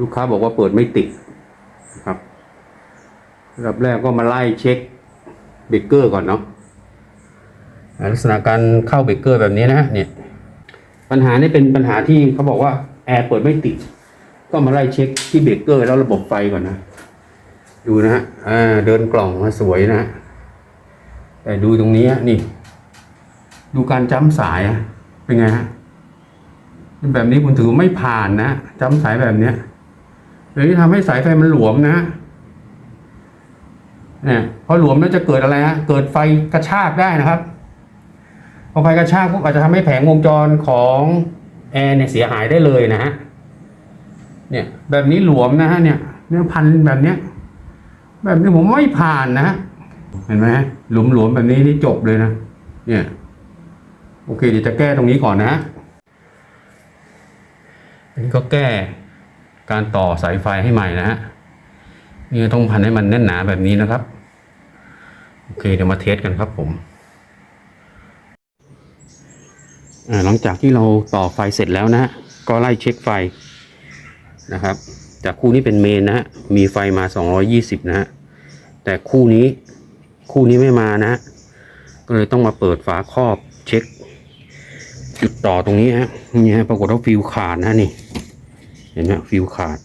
ลูกค้าบอกว่าเปิดไม่ติดนะครับระดับแรกก็มาไล่เช็คเบรกเกอร์ก่อนเนาะลักษณะการเข้าเบรกเกอร์แบบนี้นะเนี่ยปัญหานี่เป็นปัญหาที่เขาบอกว่าแอร์เปิดไม่ติด ก็มาไล่เช็คที่เบรกเกอร์แล้วระบบไฟก่อนนะ ดูนะฮะเดินกล่องมาสวยนะฮะแต่ดูตรงนี้นี่ ดูการจ้ำสายเป็นไงฮะแบบนี้คุณถือไม่ผ่านนะจ้ำสายแบบเนี้ย แบบนี้ทำให้สายไฟมันหลวมนะเนี่ยพอหลวมแล้วจะเกิดอะไรฮะเกิดไฟกระชากได้นะครับพอไฟกระชากปุ๊บอาจจะทำให้แผงวงจรของแอร์เนี่ยเสียหายได้เลยนะฮะเนี่ย แบบนี้หลวมนะฮะเนี่ยเนี่ยพันแบบเนี้ย แบบนี้ผมไม่ผ่านนะฮะเห็นไหมหลวมๆแบบนี้นี่จบเลยนะเนี่ยโอเคเดี๋ยวจะแก้ตรงนี้ก่อนนะอันนี้ก็แก้ การต่อสายไฟให้ใหม่นะฮะนี่ต้องพันให้มันแน่นหนาแบบนี้นะครับโอเคเดี๋ยวมาเทสกันครับผมหลังจากที่เราต่อไฟเสร็จแล้วนะฮะก็ไล่เช็คไฟนะครับ จากคู่นี้เป็นเมนนะฮะมีไฟมา 220 นะฮะแต่คู่นี้คู่นี้ไม่มานะฮะก็เลยต้องมาเปิดฝาครอบเช็ค จุดต่อตรงนี้ฮะนี่ฮะปรากฏว่าฟิวขาดนะนี่ เห็นไหมฟิวขาด